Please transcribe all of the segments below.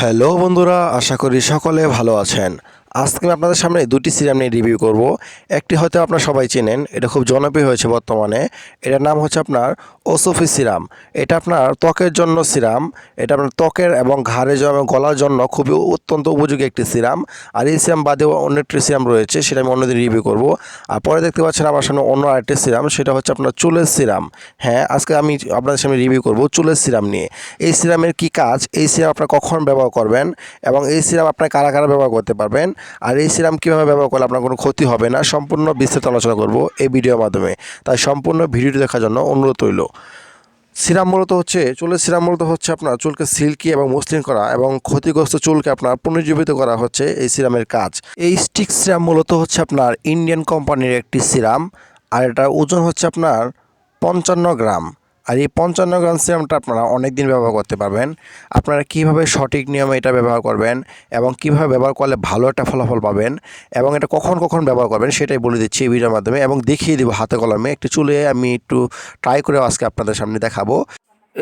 Hello বন্ধুরা আশা করি সকলে ভালো আছেন। আজকে আমি আপনাদের সামনে দুটি সিরাম নিয়ে রিভিউ করব। একটি হয়তো আপনারা সবাই চেনেন, এটা খুব জনপ্রিয় হয়েছে বর্তমানে। এটার নাম হচ্ছে আপনার ওসফি সিরাম এটা আপনার ত্বকের জন্য সিরাম এটা আপনার ত্বকের এবং ঘাড়ে এবং গলার জন্য খুবই অত্যন্ত উপযোগী একটি সিরাম আর এই সিরাম বাদেও অন্য একটি সিরাম রয়েছে, সেটা আমি অন্যদিন রিভিউ করব। আর পরে দেখতে পাচ্ছেন আমার সামনে অন্য আরেকটি সিরাম সেটা হচ্ছে আপনার চুলের সিরাম হ্যাঁ আজকে আমি আপনাদের সামনে রিভিউ করব চুলের সিরাম নিয়ে। এই সিরামের কি কাজ? এই সিরাম আপনারা কখন ব্যবহার করবেন? এবং এই সিরাম আপনারা কারা কারা ব্যবহার করতে পারবেন? আর এই সিরাম কীভাবে ব্যবহার করলে আপনার কোনো ক্ষতি হবে না, সম্পূর্ণ বিস্তারিত আলোচনা করব এই ভিডিওর মাধ্যমে। তাই সম্পূর্ণ ভিডিওটি দেখার জন্য অনুরোধ রইল। সিরাম মূলত হচ্ছে, চুলের সিরাম মূলত হচ্ছে আপনার চুলকে সিল্কি এবং মসৃণ করা এবং ক্ষতিগ্রস্ত চুলকে আপনার পুনর্জীবিত করা হচ্ছে এই সিরামের কাজ। এই স্টিক সিরাম মূলত হচ্ছে আপনার ইন্ডিয়ান কোম্পানির একটি সিরাম, আর এটার ওজন হচ্ছে আপনার পঞ্চান্ন গ্রাম। আর এই পঞ্চান্ন গ্রাম সিরামটা আপনারা অনেক দিন ব্যবহার করতে পারবেন। আপনারা কীভাবে সঠিক নিয়মে এটা ব্যবহার করবেন এবং কীভাবে ব্যবহার করলে ভালো একটা ফলাফল পাবেন এবং এটা কখন কখন ব্যবহার করবেন সেটাই বলে দিচ্ছি এই ভিডিওর মাধ্যমে এবং দেখিয়ে দেবো হাতে কলমে। একটু চুলে আমি একটু ট্রাই করে আজকে আপনাদের সামনে দেখাবো।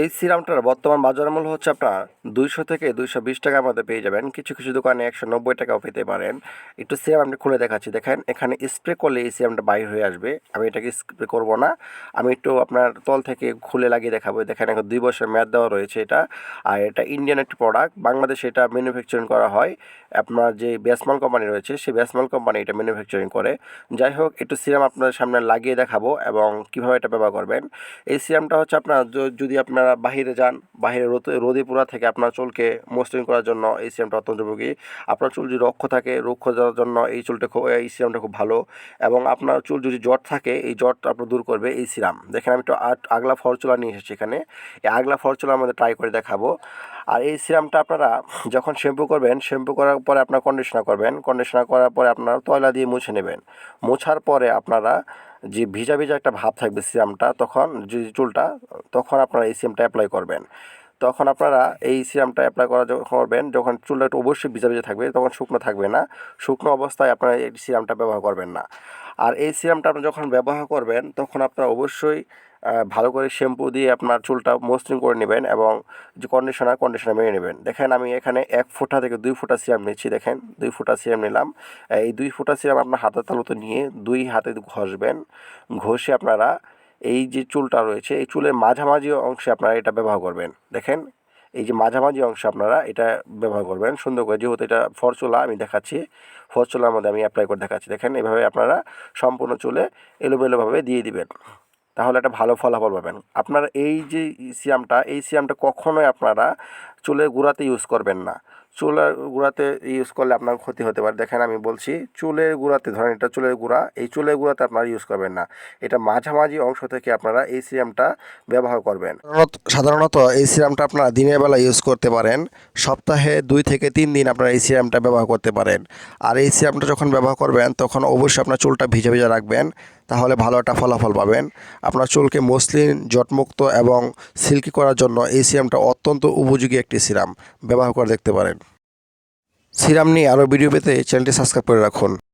এই সিরামটার বর্তমান বাজার মূল্য হচ্ছে আপনার দুইশো থেকে দুইশো বিশ টাকার মধ্যে পেয়ে যাবেন। কিছু কিছু দোকানে একশো নব্বই টাকাও পেতে পারেন। একটু সিরাম আপনি খুলে দেখাচ্ছি। দেখেন, এখানে স্প্রে করলে এই সিরামটা বাইর হয়ে আসবে। আমি এটাকে স্প্রে করব না। আমি একটু আপনার তল থেকে খুলে লাগিয়ে দেখাবো। দেখেন, এখন দুই বছর মেয়াদ দেওয়া রয়েছে এটা। আর এটা ইন্ডিয়ান একটি প্রোডাক্ট বাংলাদেশে এটা ম্যানুফ্যাকচারিং করা হয়। আপনার যে ব্যাসমাল কোম্পানি রয়েছে, সেই ব্যাসমাল কোম্পানি এটা ম্যানুফ্যাকচারিং করে। যাই হোক, একটু সিরাম আপনাদের সামনে লাগিয়ে দেখাবো এবং কীভাবে এটা ব্যবহার করবেন। এই সিরামটা হচ্ছে আপনার যদি আপনারা বাহিরে যান, বাহিরে রোদে রোদে পোড়া থেকে আপনার চুলকে মসৃণ করার জন্য এই সিরামটা অত্যন্ত উপযোগী। আপনার চুল যদি রক্ষ থাকে, রুক্ষ যাওয়ার জন্য এই চুলটা খুব, এই সিরামটা খুব ভালো এবং আপনার চুল যদি জট থাকে, এই জট আপনার দূর করবে এই সিরাম দেখেন আমি একটু আগলা ফরচুলা নিয়ে এসেছি এখানে। এই আগলা ফরচুলা আমাদের ট্রাই করে দেখাবো। আর এই সিরামটা আপনারা যখন শ্যাম্পু করবেন, শ্যাম্পু করার পরে আপনার কন্ডিশনার করবেন। কন্ডিশনার করার পরে আপনারা তয়লা দিয়ে মুছে নেবেন। মোছার পরে আপনারা যে ভিজা ভিজা একটা ভাব থাকবে সিরামটা, তখন যে চুলটা, তখন আপনারা এই সিরামটা অ্যাপ্লাই করবেন। তখন আপনারা এই সিরামটা অ্যাপ্লাই করা যখন করবেন, যখন চুলটা একটু অবশ্যই ভিজা ভিজা থাকবে, তখন শুকনো থাকবে না। শুকনো অবস্থায় আপনারা এই সিরামটা ব্যবহার করবেন না। আর এই সিরামটা আপনি যখন ব্যবহার করবেন, তখন আপনারা অবশ্যই ভালো করে শ্যাম্পু দিয়ে আপনার চুলটা মসৃণ করে নেবেন এবং যে কন্ডিশনার কন্ডিশনার মেরে নেবেন। দেখেন আমি এখানে এক ফোঁটা থেকে দুই ফোঁটা সিরাম নিচ্ছি, দেখেন। দুই ফোঁটা সিরাম নিলাম। এই দুই ফোঁটা সিরাম আপনার হাতের তালুতে নিয়ে দুই হাতে ঘষবেন। ঘষে আপনারা এই যে চুলটা রয়েছে, এই চুলের মাঝামাঝি অংশে আপনারা এটা ব্যবহার করবেন। দেখেন, এই যে মাঝামাঝি অংশে আপনারা এটা ব্যবহার করবেন। সুন্দর করে যেহেতু এটা ফরচুলা, আমি দেখাচ্ছি। ফরচুলার মধ্যে আমি অ্যাপ্লাই করে দেখাচ্ছি। দেখেন, এভাবে আপনারা সম্পূর্ণ চুলে এলোমেলোভাবে দিয়ে দিবেন। তাহলে একটা ভালো ফলাফল পাবেন। আপনারা এই যে সিরামটা এই সিরামটা কখনোই আপনারা চুলের গোড়াতে ইউজ করবেন না। চুলের গোড়াতে ইউজ করলে আপনার ক্ষতি হতে পারে। দেখেন আমি বলছি চুলের গোড়াতে, ধরেন এটা চুলের গোড়া, এই চুলের গোড়াতে আপনারা ইউজ করবেন না। এটা মাঝামাঝি অংশ থেকে আপনারা এই সিরামটা ব্যবহার করবেন। সাধারণত এই সিরামটা আপনারা দিনের বেলা ইউজ করতে পারেন। সপ্তাহে দুই থেকে তিন দিন আপনারা এই সিরামটা ব্যবহার করতে পারেন। আর এই সিরামটা যখন ব্যবহার করবেন, তখন অবশ্যই আপনার চুলটা ভিজে ভিজে রাখবেন। তাহলে ভালো একটা ফলাফল পাবেন। আপনার চুলকে মসলিন জটমুক্ত এবং সিল্কি করার জন্য এই সিরামটা অত্যন্ত উপযোগী একটি সিরাম। ব্যবহার করে দেখতে পারেন। সিরাম নিয়ে আরও ভিডিও পেতে চ্যানেলটি সাবস্ক্রাইব করে রাখুন।